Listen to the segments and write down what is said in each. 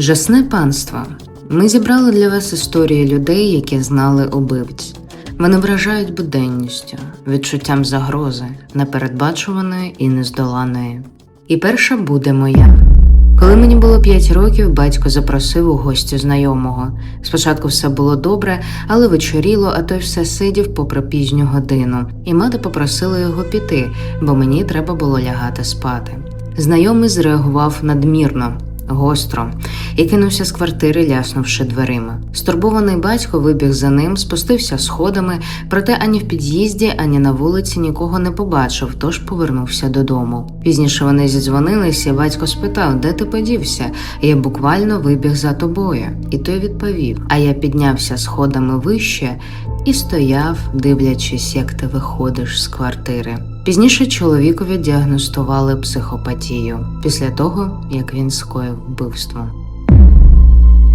Жасне панство. Ми зібрали для вас історії людей, які знали убивць. Вони вражають буденністю, відчуттям загрози, непередбачуваної і нездоланої. І перша буде моя. Коли мені було 5 років, батько запросив у гості знайомого. Спочатку все було добре, але вечоріло, а той все сидів попри пізню годину, і мати попросила його піти, бо мені треба було лягати спати. Знайомий зреагував надмірно, гостро, і кинувся з квартири, ляснувши дверима. Стурбований батько вибіг за ним, спустився сходами, проте ані в під'їзді, ані на вулиці нікого не побачив, тож повернувся додому. Пізніше вони зідзвонилися, і батько спитав, де ти подівся. Я буквально вибіг за тобою. І той відповів: А я піднявся сходами вище і стояв, дивлячись, як ти виходиш з квартири. Пізніше чоловікові діагностували психопатію після того, як він скоїв вбивство.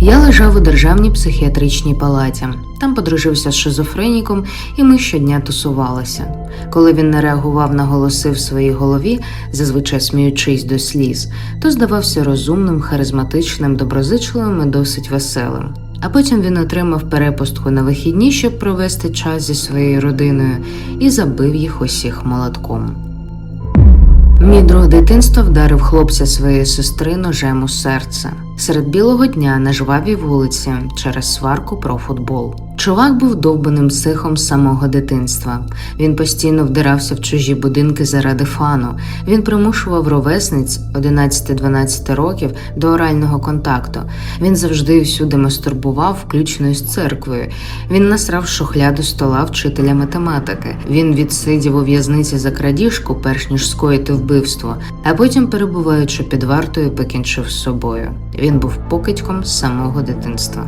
Я лежав у державній психіатричній палаті. Там подружився з шизофреніком, і ми щодня тусувалися. Коли він не реагував на голоси в своїй голові, зазвичай сміючись до сліз, то здавався розумним, харизматичним, доброзичливим і досить веселим. А потім він отримав перепустку на вихідні, щоб провести час зі своєю родиною, і забив їх усіх молотком. Мій друг дитинства вдарив хлопця своєї сестри ножем у серце серед білого дня на жвавій вулиці через сварку про футбол. Чувак був довбаним психом самого дитинства. Він постійно вдирався в чужі будинки заради фану. Він примушував ровесниць 11-12 років до орального контакту. Він завжди всюди мастурбував, включно із церквою. Він насрав шухляду стола вчителя математики. Він відсидів у в'язниці за крадіжку, перш ніж скоїти вбивство, а потім, перебуваючи під вартою, покінчив з собою. Він був покидьком самого дитинства.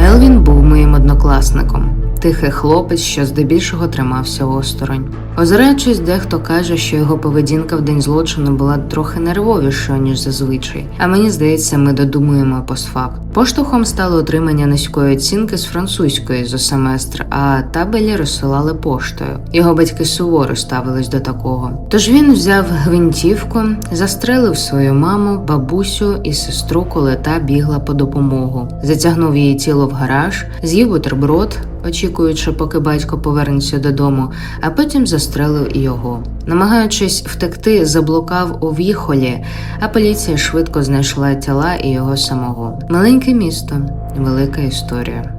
Елвін був моїм однокласником, тихий хлопець, що здебільшого тримався осторонь. Озираючись, дехто каже, що його поведінка в день злочину була трохи нервовішою, ніж зазвичай. А мені здається, ми додумуємо постфакт. Поштовхом стало отримання низької оцінки з французької за семестр, а табелі розсилали поштою. Його батьки суворо ставились до такого. Тож він взяв гвинтівку, застрелив свою маму, бабусю і сестру, коли та бігла по допомогу. Затягнув її тіло в гараж, з'їв бутерброд, очікуючи, поки батько повернеться додому, а потім застрелив його. Намагаючись втекти, заблукав у в'їхолі, а поліція швидко знайшла тіла і його самого. Маленьке місто, велика історія.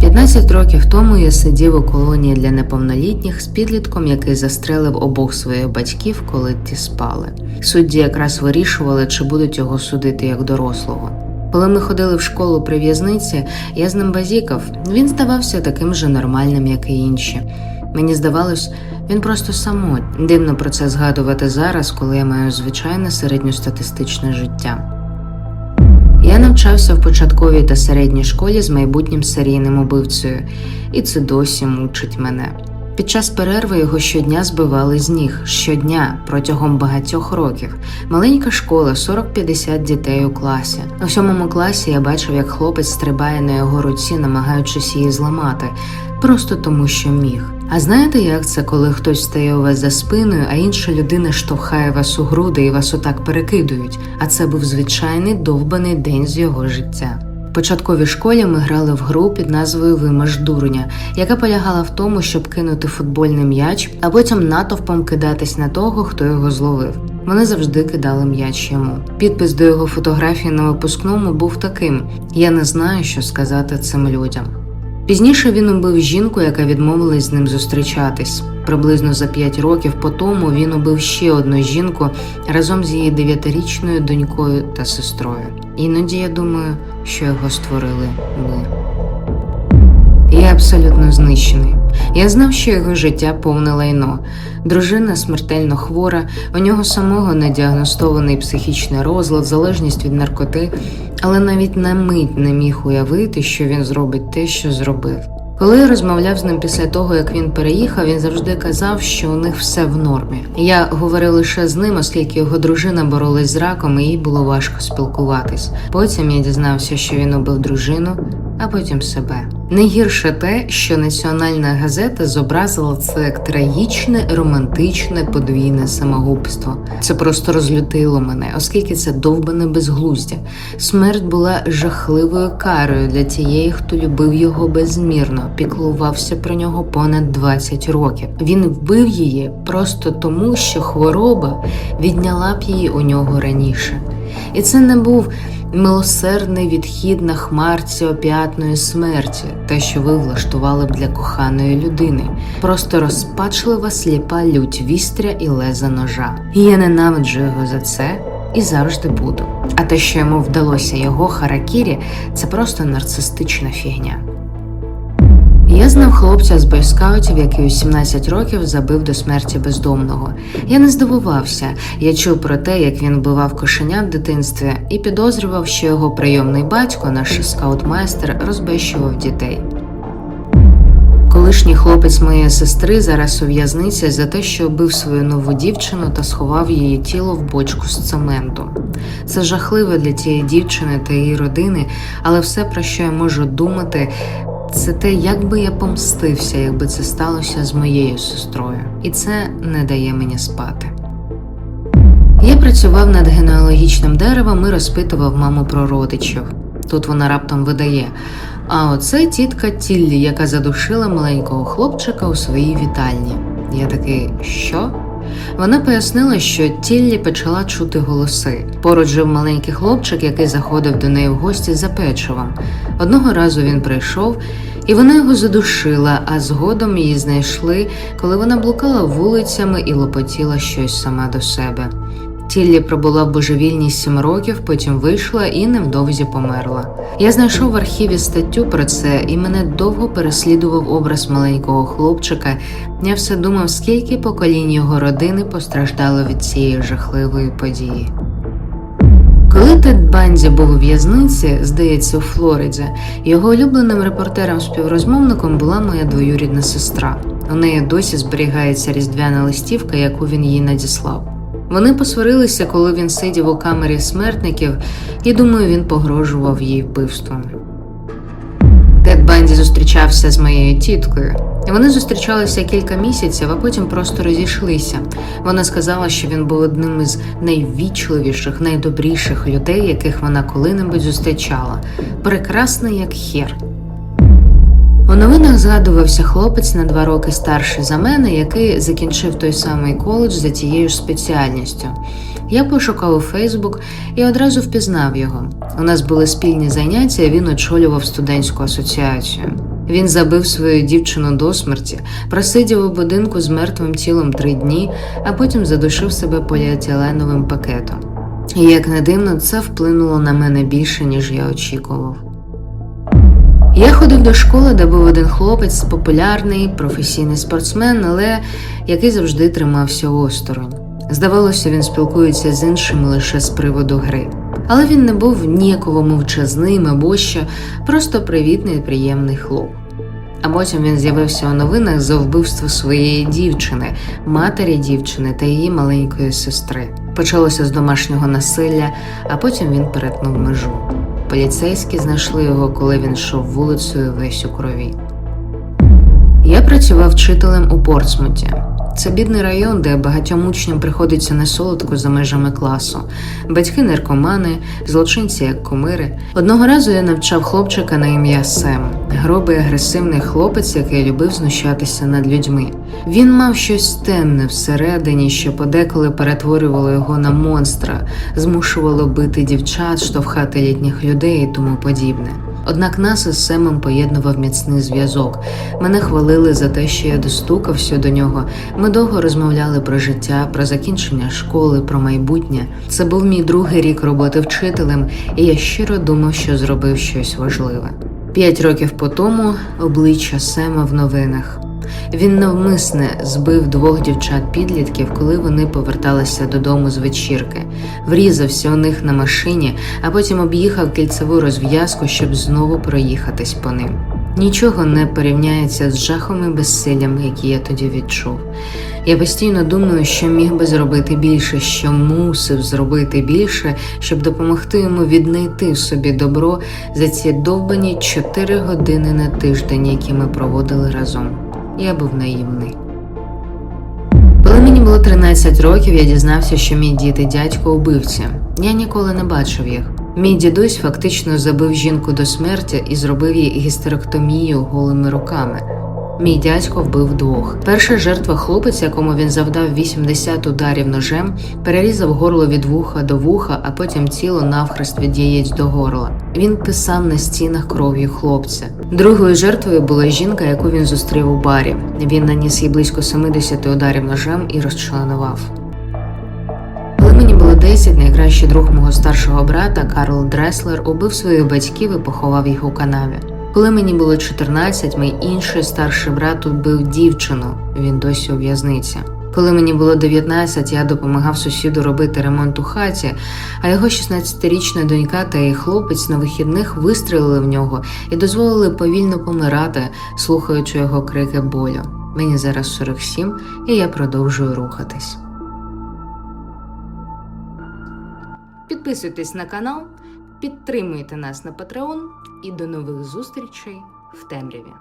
15 років тому я сидів у колонії для неповнолітніх з підлітком, який застрелив обох своїх батьків, коли ті спали. Судді якраз вирішували, чи будуть його судити як дорослого. Коли ми ходили в школу при в'язниці, я з ним базікав. Він здавався таким же нормальним, як і інші. Мені здавалось, він просто самотній. Дивно про це згадувати зараз, коли я маю звичайне середньостатистичне життя. Я навчався в початковій та середній школі з майбутнім серійним убивцею, і це досі мучить мене. Під час перерви його щодня збивали з ніг щодня протягом багатьох років. Маленька школа, 40-50 дітей у класі. У сьомому класі я бачив, як хлопець стрибає на його руці, намагаючись її зламати, просто тому, що міг. А знаєте, як це, коли хтось стає у вас за спиною, а інша людина штовхає вас у груди і вас отак перекидують? А це був звичайний довбаний день з його життя. Початковій школі ми грали в гру під назвою Вимаж дурня, яка полягала в тому, щоб кинути футбольний м'яч, а потім натовпом кидатись на того, хто його зловив. Вони завжди кидали м'яч йому. Підпис до його фотографії на випускному був таким: Я не знаю, що сказати цим людям. Пізніше він убив жінку, яка відмовилась з ним зустрічатись. Приблизно за п'ять років по тому він убив ще одну жінку разом з її дев'ятирічною донькою та сестрою. Іноді я думаю, що його створили ми. Я абсолютно знищений. Я знав, що його життя повне лайно. Дружина смертельно хвора, у нього самого недіагностований психічний розлад, залежність від наркоти, але навіть на мить не міг уявити, що він зробить те, що зробив. Коли я розмовляв з ним після того, як він переїхав, він завжди казав, що у них все в нормі. Я говорив лише з ним, оскільки його дружина боролась з раком, і їй було важко спілкуватись. Потім я дізнався, що він убив дружину, а потім себе. Найгірше те, що національна газета зобразила це як трагічне, романтичне подвійне самогубство. Це просто розлютило мене, оскільки це довбане безглуздя. Смерть була жахливою карою для тієї, хто любив його безмірно, піклувався про нього понад 20 років. Він вбив її просто тому, що хвороба відняла б її у нього раніше. І це не був милосердний відхід на хмарці опіатної смерті, те, що ви влаштували б для коханої людини, просто розпачлива сліпа лють вістря і леза ножа. І я ненавиджу його за це і завжди буду. А те, що йому вдалося його харакірі, це просто нарцистична фігня. Я знав хлопця з бойскаутів, який у 17 років забив до смерті бездомного. Я не здивувався. Я чув про те, як він вбивав кошенят в дитинстві, і підозрював, що його прийомний батько, наш скаутмайстер, розбещував дітей. Колишній хлопець моєї сестри зараз у в'язниці за те, що вбив свою нову дівчину та сховав її тіло в бочку з цементу. Це жахливо для тієї дівчини та її родини, але все, про що я можу думати, це те, як би я помстився, якби це сталося з моєю сестрою, і це не дає мені спати. Я працював над генеалогічним деревом і розпитував маму про родичів. Тут вона раптом видає. А оце тітка Тіллі, яка задушила маленького хлопчика у своїй вітальні. Я такий, що? Вона пояснила, що Тіллі почала чути голоси. Поруч жив маленький хлопчик, який заходив до неї в гості за печивом. Одного разу він прийшов, і вона його задушила, а згодом її знайшли, коли вона блукала вулицями і лопотіла щось сама до себе. Тіллі пробула в божевільні сім років, потім вийшла і невдовзі померла. Я знайшов в архіві статтю про це, і мене довго переслідував образ маленького хлопчика. Я все думав, скільки поколінь його родини постраждало від цієї жахливої події. Коли Тед Банді був у в'язниці, здається, у Флориді, його улюбленим репортером-співрозмовником була моя двоюрідна сестра. У неї досі зберігається різдвяна листівка, яку він їй надіслав. Вони посварилися, коли він сидів у камері смертників, і думаю, він погрожував їй вбивством. Тед Банді зустрічався з моєю тіткою. Вони зустрічалися кілька місяців, а потім просто розійшлися. Вона сказала, що він був одним із найвічливіших, найдобріших людей, яких вона коли-небудь зустрічала. Прекрасний як хер. У новинах згадувався хлопець на два роки старший за мене, який закінчив той самий коледж за тією ж спеціальністю. Я пошукав у Фейсбук і одразу впізнав його. У нас були спільні заняття, він очолював студентську асоціацію. Він забив свою дівчину до смерті, просидів у будинку з мертвим тілом три дні, а потім задушив себе поліетиленовим пакетом. І як не дивно, це вплинуло на мене більше, ніж я очікував. Я ходив до школи, де був один хлопець, популярний, професійний спортсмен, але який завжди тримався осторонь. Здавалося, він спілкується з іншими лише з приводу гри. Але він не був ніяково мовчазним або що, просто привітний, приємний хлоп. А потім він з'явився у новинах за вбивство своєї дівчини, матері дівчини та її маленької сестри. Почалося з домашнього насилля, а потім він перетнув межу. Поліцейські знайшли його, коли він йшов вулицею весь у крові. Я працював вчителем у Портсмуті. Це бідний район, де багатьом учням приходиться не солодко за межами класу. Батьки наркомани, злочинці як кумири. Одного разу я навчав хлопчика на ім'я Сем, грубий агресивний хлопець, який любив знущатися над людьми. Він мав щось темне всередині, що подеколи перетворювало його на монстра, змушувало бити дівчат, штовхати літніх людей і тому подібне. Однак нас із Семом поєднував міцний зв'язок. Мене хвалили за те, що я достукався до нього. Ми довго розмовляли про життя, про закінчення школи, про майбутнє. Це був мій другий рік роботи вчителем, і я щиро думав, що зробив щось важливе. П'ять років по тому обличчя Сема в новинах. Він навмисне збив двох дівчат-підлітків, коли вони поверталися додому з вечірки, врізався у них на машині, а потім об'їхав кільцеву розв'язку, щоб знову проїхатись по ним. Нічого не порівняється з жахом і безсиллям, які я тоді відчув. Я постійно думаю, що міг би зробити більше, що мусив зробити більше, щоб допомогти йому віднайти в собі добро за ці довбані чотири години на тиждень, які ми проводили разом. Я був наївний. Коли мені було 13 років, я дізнався, що мій дід і дядько убивці. Я ніколи не бачив їх. Мій дідусь фактично забив жінку до смерті і зробив їй гістеректомію голими руками. Мій дядько вбив двох. Перша жертва хлопець, якому він завдав 80 ударів ножем, перерізав горло від вуха до вуха, а потім тіло навхрест від яєць до горла. Він писав на стінах кров'ю хлопця. Другою жертвою була жінка, яку він зустрів у барі. Він наніс їй близько 70 ударів ножем і розчленував. Коли мені було 10, найкращий друг мого старшого брата Карл Дреслер убив своїх батьків і поховав їх у канаві. Коли мені було 14, мій інший старший брат убив дівчину. Він досі у в'язниці. Коли мені було 19, я допомагав сусіду робити ремонт у хаті, а його 16-річна донька та її хлопець на вихідних вистрілили в нього і дозволили повільно помирати, слухаючи його крики болю. Мені зараз 47, і я продовжую рухатись. Підписуйтесь на канал, підтримуйте нас на Patreon і до нових зустрічей в темряві.